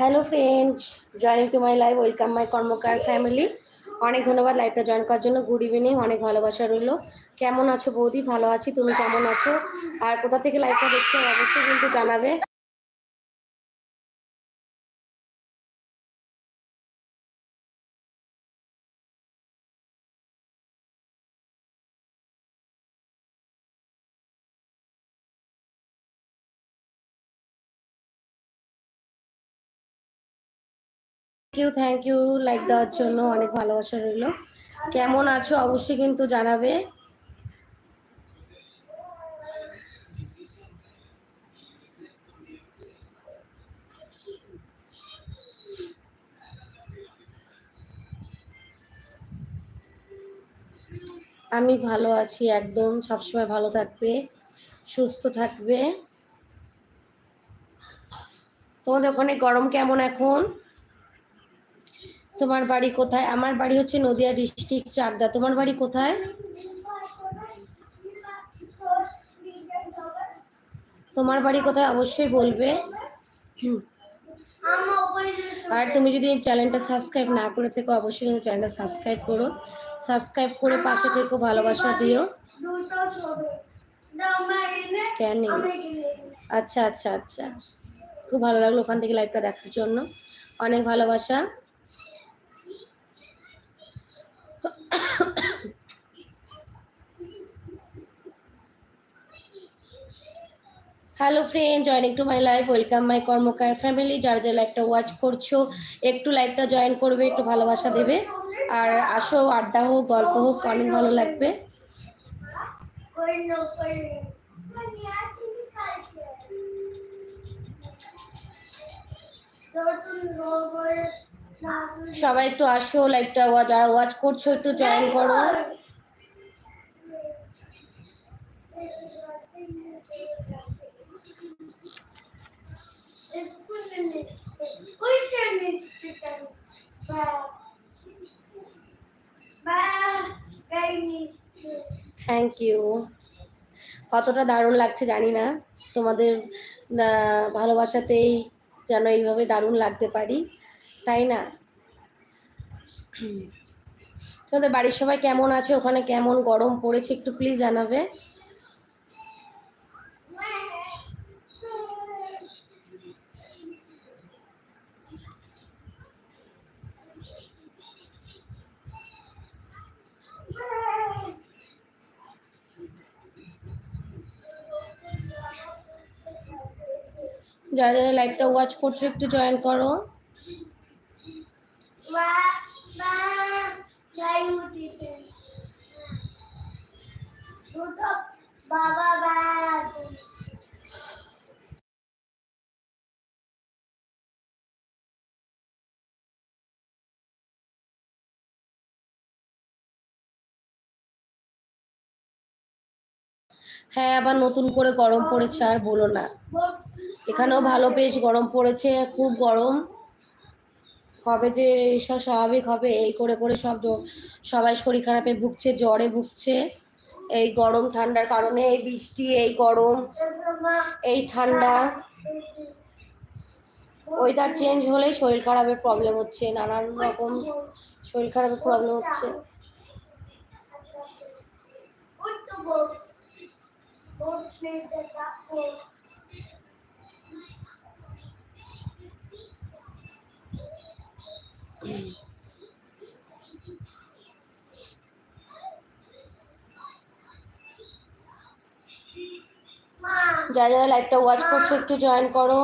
Hello friends join to my life welcome my Karmakar family অনেক ধন্যবাদ লাইফটা join করার জন্য। গুড ইভিনিং অনেক ভালোবাসা রইল। কেমন আছো বৌদি? ভালো আছি, তুমি কেমন আছো? আর কোথা থেকে লাইফটা দেখছ? অবশ্যই কিন্তু জানাবে। Thank you thank you like দেওয়ার জন্য অনেক ভালোবাসা রইল। কেমন আছো অবশ্যই কিন্তু জানাবে। আমি ভালো আছি একদম, সবসময় ভালো থাকবে, সুস্থ থাকবে। তোমাদের ওখানে গরম কেমন এখন? তোমার বাড়ি কোথায়? আমার বাড়ি হচ্ছে নদিয়া ডিস্ট্রিক্ট চাকদা। তোমার বাড়ি কোথায়? তোমার বাড়ি কোথায় অবশ্যই বলবে। আর তুমি যদি চ্যানেলটা সাবস্ক্রাইব না করে থেকো, অবশ্যই চ্যানেলটা সাবস্ক্রাইব করো। সাবস্ক্রাইব করে পাশে থেকো, ভালোবাসা দিও। কেন আচ্ছা আচ্ছা আচ্ছা। খুব ভালো লাগল ওখান থেকে লাইভটা দেখার জন্য। অনেক ভালোবাসা। Hello friend joining to my life welcome my Karmakar family যারা যারা লাইভটা ওয়াচ করছ একটু লাইভটা জয়েন করবে একটু ভালোবাসা দেবে আর আসো আড্ডা হোক গল্প হোক অনেক ভালো লাগবে সবাই একটু আসো লাইভটা যারা ওয়াচ করছ একটু জয়েন করো থ্যাংক ইউ কতটা দারুণ লাগছে জানি না। তোমাদের ভালোবাসাতেই যেন এইভাবে দারুণ লাগতে পারি। তাই না? তোমাদের বাড়ির সবাই কেমন আছে? ওখানে কেমন গরম পড়েছে একটু প্লিজ জানাবে। যারা যারা লাইভটা ওয়াচ করছ, একটু জয়েন করো। হ্যাঁ আবার নতুন করে গরম পড়েছে, আর বলো না। এখানেও ভালো, বেশ গরম পড়েছে, খুব গরম। কবে যে এইসব স্বাভাবিক হবে, এই করে করে সব সবাই শরীর খারাপে ভুগছে, জ্বরে ভুগছে। এই গরম ঠান্ডার কারণে, এই বৃষ্টি, এই গরম, এই ঠান্ডা। ওয়েদার চেঞ্জ হলেই শরীর খারাপের প্রবলেম হচ্ছে, নানান রকম শরীর খারাপের প্রবলেম হচ্ছে। যারা যারা লাইভটা ওয়াচ করছ একটু জয়েন করো।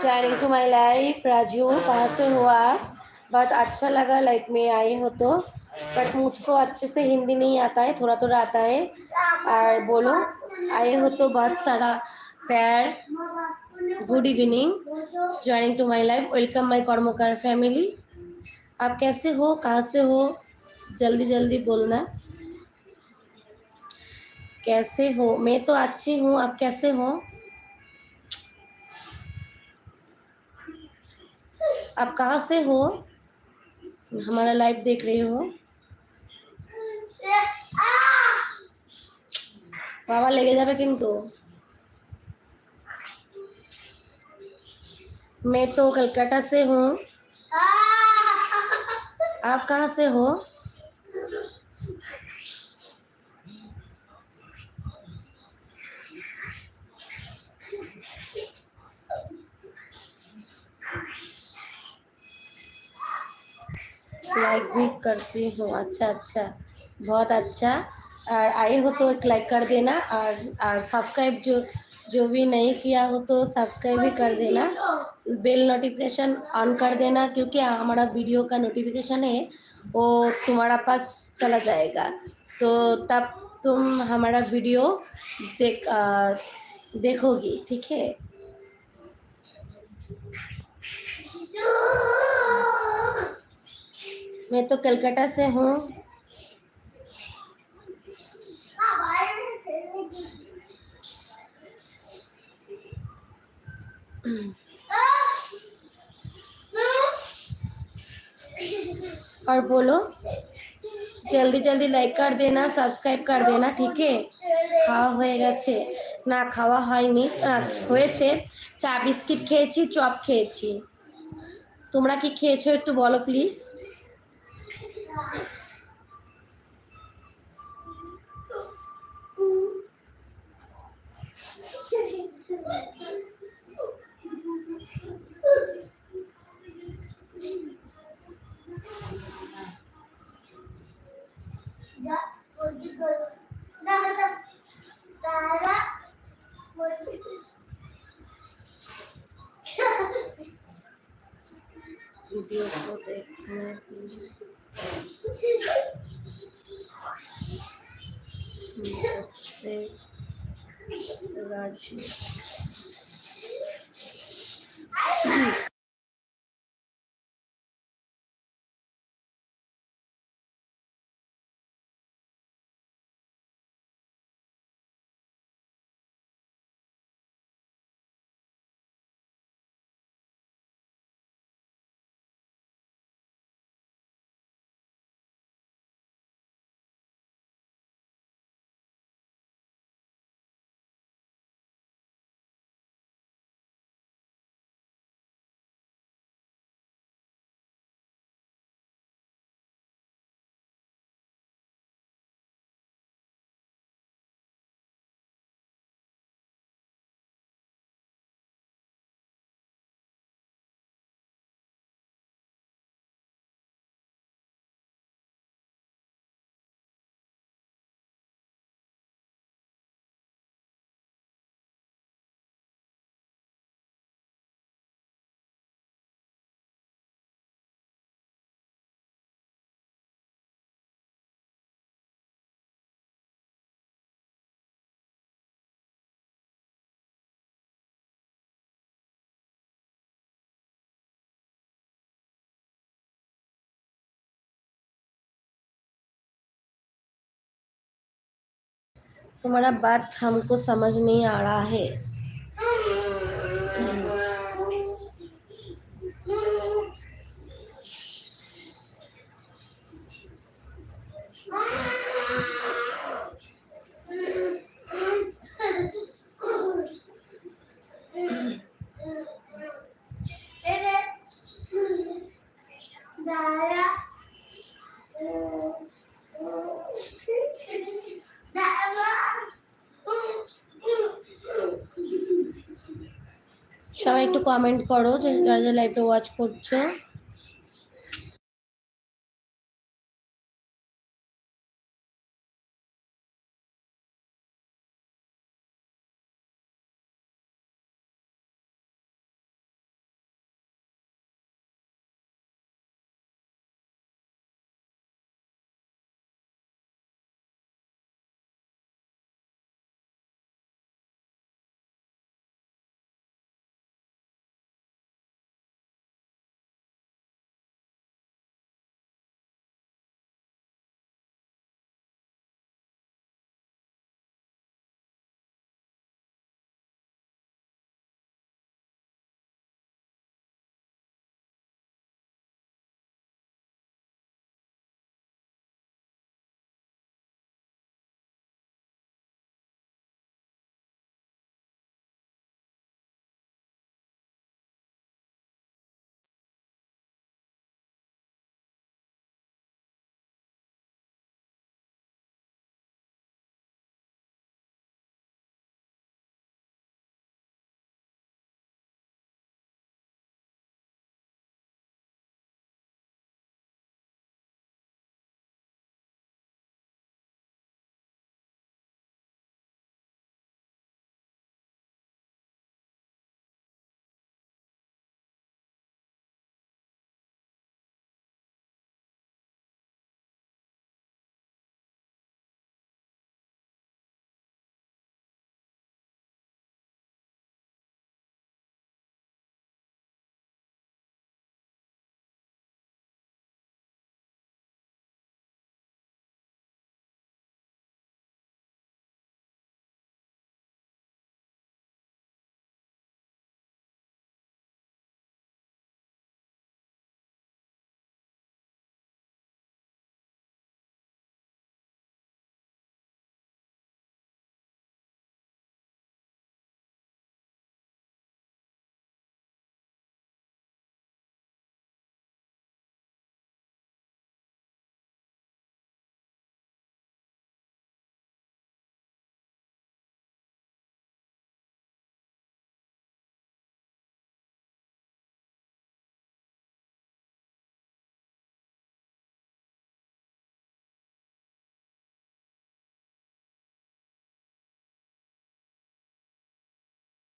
Joining to my life Raju कहाँ से हुआ? बहुत अच्छा लगा लाइफ में आई हो तो। बट मुझको अच्छे से हिंदी नहीं आता है, थोड़ा थोड़ा आता है। और बोलो, आए हो तो बहुत सारा प्यार। Good evening joining to my life welcome my Karmakar family आप कैसे हो? कहाँ से हो? जल्दी जल्दी बोलना। कैसे हो? मैं तो अच्छी हूँ। आप कैसे हो? आप कहाँ से हो हमारा लाइव देख रहे हो বাবা লেগে যাবে কিন্তু मैं तो कलकत्ता से हूँ आप कहाँ से हो लाइक करती हूँ। अच्छा अच्छा। बहुत अच्छा। और आए हो तो एक लाइक कर देना और और सब्सक्राइब जो जो भी नहीं किया हो तो सब्सक्राइब भी कर देना। बेल नोटिफिकेशन ऑन कर देना क्योंकि हमारा वीडियो का नोटिफिकेशन है वो तुम्हारा पास चला जाएगा। तो तब तुम हमारा वीडियो देख आ, देखोगी ठीक है? मैं तो कलकत्ता से हूँ और बोलो জলদি জলদি লাইক কর দেনা সাবস্ক্রাইব কর দেনা ঠিক আছে খাওয়া হয়ে গেছে না খাওয়া হয়নি আহ, হয়েছে চা বিস্কিট খেয়েছি চপ খেয়েছি তোমরা কি খেয়েছো একটু বলো প্লিজ Bye. तुम्हारा बात हमको समझ नहीं आ रहा है। একটু কমেন্ট করো যারা যারা লাইভটা ওয়াচ করছ।